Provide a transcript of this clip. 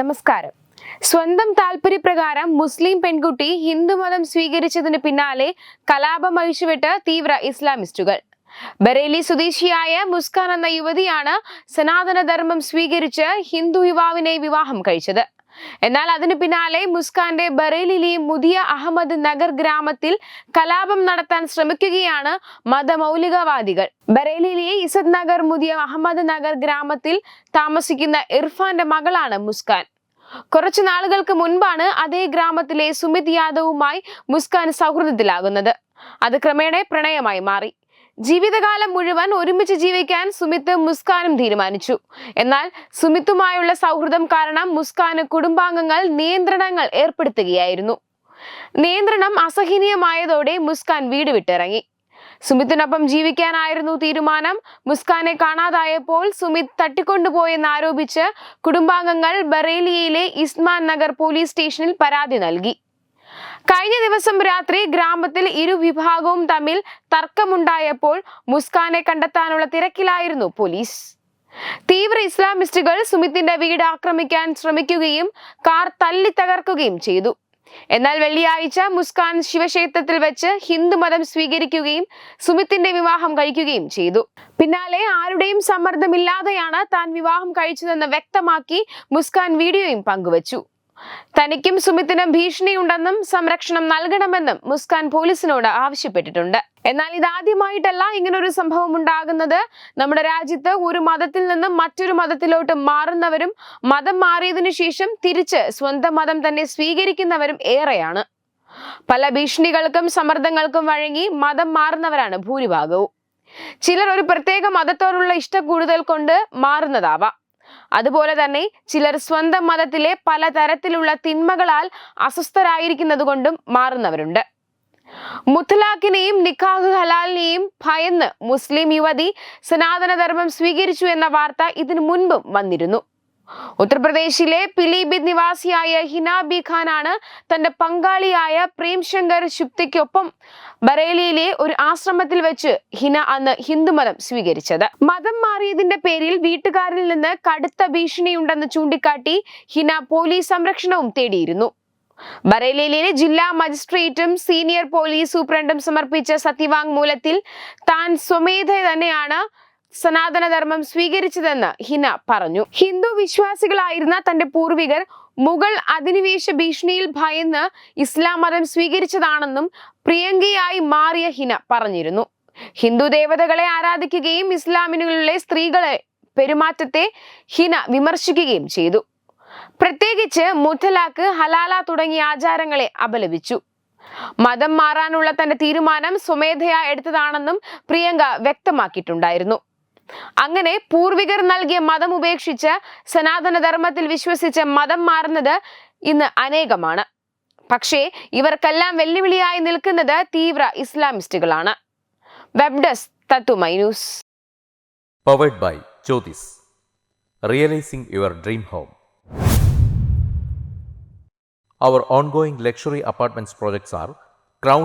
നമസ്കാരം. സ്വന്തം താല്പര്യപ്രകാരം മുസ്ലിം പെൺകുട്ടി ഹിന്ദുമതം സ്വീകരിച്ചതിന് പിന്നാലെ കലാപം അഴിച്ചുവിട്ട് തീവ്ര ഇസ്ലാമിസ്റ്റുകൾ. ബറേലി സ്വദേശിയായ മുസ്കാൻ എന്ന യുവതിയാണ് സനാതനധർമ്മം സ്വീകരിച്ച് ഹിന്ദു യുവാവിനെ വിവാഹം കഴിച്ചത്. എന്നാൽ അതിനു പിന്നാലെ മുസ്കാന്റെ ബറേലിയിലെ മുതിയ അഹമ്മദ് നഗർ ഗ്രാമത്തിൽ കലാപം നടത്താൻ ശ്രമിക്കുകയാണ് മതമൗലികവാദികൾ. ബറേലിയിലെ ഇസദ് നഗർ മുതിയ അഹമ്മദ് നഗർ ഗ്രാമത്തിൽ താമസിക്കുന്ന ഇർഫാന്റെ മകളാണ് മുസ്കാൻ. കുറച്ചു നാളുകൾക്ക് മുൻപാണ് അതേ ഗ്രാമത്തിലെ സുമിത് യാദവുമായി മുസ്കാൻ സൗഹൃദത്തിലാകുന്നത്. അത് ക്രമേണ പ്രണയമായി മാറി. ജീവിതകാലം മുഴുവൻ ഒരുമിച്ച് ജീവിക്കാൻ സുമിത്ത് മുസ്കാനും തീരുമാനിച്ചു. എന്നാൽ സുമിത്തുമായുള്ള സൗഹൃദം കാരണം മുസ്കാന് കുടുംബാംഗങ്ങൾ നിയന്ത്രണങ്ങൾ ഏർപ്പെടുത്തുകയായിരുന്നു. നിയന്ത്രണം അസഹനീയമായതോടെ മുസ്കാൻ വീട് വിട്ടിറങ്ങി. സുമിത്തിനൊപ്പം ജീവിക്കാനായിരുന്നു തീരുമാനം. മുസ്കാനെ കാണാതായപ്പോൾ സുമിത് തട്ടിക്കൊണ്ടുപോയെന്ന് ആരോപിച്ച് കുടുംബാംഗങ്ങൾ ബറേലിയയിലെ ഇസ്മാൻ നഗർ പോലീസ് സ്റ്റേഷനിൽ പരാതി നൽകി. കഴിഞ്ഞ ദിവസം രാത്രി ഗ്രാമത്തിൽ ഇരുവിഭാഗവും തമ്മിൽ തർക്കമുണ്ടായപ്പോൾ മുസ്കാനെ കണ്ടെത്താനുള്ള തിരക്കിലായിരുന്നു പോലീസ്. തീവ്ര ഇസ്ലാമിസ്റ്റുകൾ സുമിത്തിന്റെ വീട് ആക്രമിക്കാൻ ശ്രമിക്കുകയും കാർ തല്ലി തകർക്കുകയും ചെയ്തു. എന്നാൽ വെള്ളിയാഴ്ച മുസ്കാൻ ശിവക്ഷേത്രത്തിൽ വെച്ച് ഹിന്ദുമതം സ്വീകരിക്കുകയും സുമിത്തിന്റെ വിവാഹം കഴിക്കുകയും ചെയ്തു. പിന്നാലെ ആരുടെയും സമ്മർദ്ദമില്ലാതെയാണ് താൻ വിവാഹം കഴിച്ചതെന്ന് വ്യക്തമാക്കി മുസ്കാൻ വീഡിയോയും പങ്കുവച്ചു. തനിക്കും സുമിത്തിനും ഭീഷണിയുണ്ടെന്നും സംരക്ഷണം നൽകണമെന്നും മുസ്കാൻ പോലീസിനോട് ആവശ്യപ്പെട്ടിട്ടുണ്ട്. എന്നാൽ ഇതാദ്യമായിട്ടല്ല ഇങ്ങനൊരു സംഭവം ഉണ്ടാകുന്നത്. നമ്മുടെ രാജ്യത്ത് ഒരു മതത്തിൽ നിന്നും മറ്റൊരു മതത്തിലോട്ട് മാറുന്നവരും മതം മാറിയതിനു ശേഷം തിരിച്ച് സ്വന്തം മതം തന്നെ സ്വീകരിക്കുന്നവരും ഏറെയാണ്. പല ഭീഷണികൾക്കും സമ്മർദ്ദങ്ങൾക്കും വഴങ്ങി മതം മാറുന്നവരാണ് ഭൂരിഭാഗവും. ചിലർ ഒരു പ്രത്യേക മതത്തോടുള്ള ഇഷ്ടക്കൂടുതൽ കൊണ്ട് മാറുന്നതാവാം. അതുപോലെ തന്നെ ചിലർ സ്വന്തം മതത്തിലെ പലതരത്തിലുള്ള തിന്മകളാൽ അസ്വസ്ഥരായിരിക്കുന്നതുകൊണ്ടും മാറുന്നവരുണ്ട്. മുത്തലാഖിനെയും നിക്കാഹ് ഹലാലിനെയും ഭയന്ന് മുസ്ലിം യുവതി സനാതനധർമ്മം സ്വീകരിച്ചു എന്ന വാർത്ത ഇതിനു മുൻപും വന്നിരുന്നു. ഉത്തർപ്രദേശിലെ പിലിഭിത് നിവാസിയായ ഹിനാബി ഖാനാണ് തന്റെ പങ്കാളിയായ പ്രേംശങ്കർ ശുപ്തിക്കൊപ്പം ബറേലിയിലെ ഒരു ആശ്രമത്തിൽ വെച്ച് ഹിന അന്ന് ഹിന്ദുമതം സ്വീകരിച്ചത്. മതം മാറിയതിന്റെ പേരിൽ വീട്ടുകാരിൽ നിന്ന് കടുത്ത ഭീഷണിയുണ്ടെന്ന് ചൂണ്ടിക്കാട്ടി ഹിന പോലീസ് സംരക്ഷണവും തേടിയിരുന്നു. ബറേലിയിലെ ജില്ലാ മജിസ്ട്രേറ്റും സീനിയർ പോലീസ് സൂപ്രണ്ടും സമർപ്പിച്ച സത്യവാങ്മൂലത്തിൽ താൻ സ്വമേധ തന്നെയാണ് സനാതനധർമ്മം സ്വീകരിച്ചതെന്ന് ഹിന പറഞ്ഞു. ഹിന്ദു വിശ്വാസികളായിരുന്ന തന്റെ പൂർവികർ മുഗൾ അധിനിവേശ ഭീഷണിയിൽ ഭയന്ന് ഇസ്ലാം മതം സ്വീകരിച്ചതാണെന്നും പ്രിയങ്കയായി മാറിയ ഹിന പറഞ്ഞിരുന്നു. ഹിന്ദു ദേവതകളെ ആരാധിക്കുകയും ഇസ്ലാമിനുള്ളിലെ സ്ത്രീകളെ പെരുമാറ്റത്തെ ഹിന വിമർശിക്കുകയും ചെയ്തു. പ്രത്യേകിച്ച് മുത്തലാഖ് ഹലാല തുടങ്ങിയ ആചാരങ്ങളെ അപലപിച്ചു. മതം മാറാനുള്ള തന്റെ തീരുമാനം സ്വമേധയാ എടുത്തതാണെന്നും പ്രിയങ്ക വ്യക്തമാക്കിയിട്ടുണ്ടായിരുന്നു. അങ്ങനെ പൂർവികർ നൽകിയ മതം ഉപേക്ഷിച്ച് സനാതനധർമ്മത്തിൽ വിശ്വസിച്ച് മതം മാറുന്നത് ഇന്ന് അനേകമാണ്. പക്ഷേ ഇവർക്കെല്ലാം വെല്ലുവിളിയായി നിൽക്കുന്നത് തീവ്ര ഇസ്ലാമിസ്റ്റുകളാണ്. വെബ് ഡെസ്ക് തത്തുമൈ news powered by Jyothis realising your dream home Our ongoing luxury apartments projects are Crown